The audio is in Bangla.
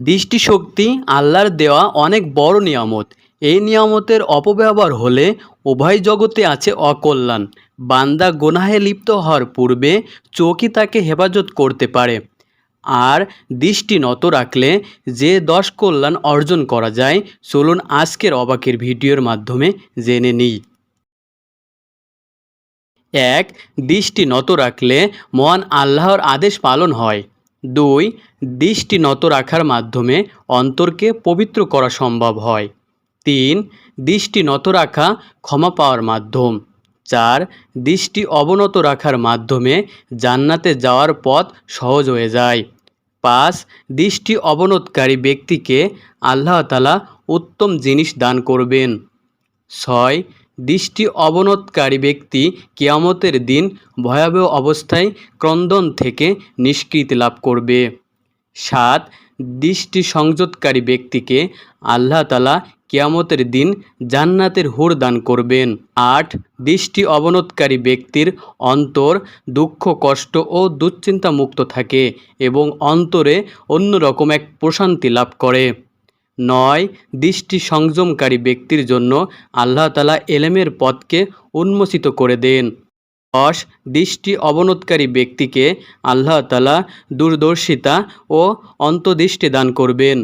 দৃষ্টিশক্তি, আল্লাহর দেওয়া অনেক বড় নিয়ামত। এই নিয়ামতের অপব্যবহার হলে উভয় জগতে আছে অকল্যাণ। বান্দা গোনাহে লিপ্ত হওয়ার পূর্বে চোখই তাকে হেফাজত করতে পারে। আর দৃষ্টি নত রাখলে যে দশ কল্যাণ অর্জন করা যায়, চলুন আজকের অবাকের ভিডিওর মাধ্যমে জেনে নিই। এক, দৃষ্টি নত রাখলে মহান আল্লাহর আদেশ পালন হয়। দুই, দৃষ্টি নত রাখার মাধ্যমে অন্তরকে পবিত্র করা সম্ভব হয়। তিন, দৃষ্টি নত রাখা ক্ষমা পাওয়ার মাধ্যম। চার, দৃষ্টি অবনত রাখার মাধ্যমে জান্নাতে যাওয়ার পথ সহজ হয়ে যায়। পাঁচ, দৃষ্টি অবনতকারী ব্যক্তিকে আল্লাহ তালা উত্তম জিনিস দান করবেন। ছয় দৃষ্টি অবনতকারী ব্যক্তি কিয়ামতের দিন ভয়াবহ অবস্থায় ক্রন্দন থেকে নিষ্কৃতি লাভ করবে। সাত, দৃষ্টি সংযতকারী ব্যক্তিকে আল্লাহ তালা কিয়ামতের দিন জান্নাতের হুর দান করবেন। আট, দৃষ্টি অবনতকারী ব্যক্তির অন্তর দুঃখ, কষ্ট ও দুশ্চিন্তা মুক্ত থাকে এবং অন্তরে অন্যরকম এক প্রশান্তি লাভ করে। নয়, দৃষ্টি সংযমকারী ব্যক্তির জন্য আল্লাহ তালা এলেমের পথকে উন্মোচিত করে দেন। দশ, দৃষ্টি অবনতকারী ব্যক্তিকে আল্লাহ তালা দূরদর্শিতা ও অন্তদৃষ্টি দান করবেন।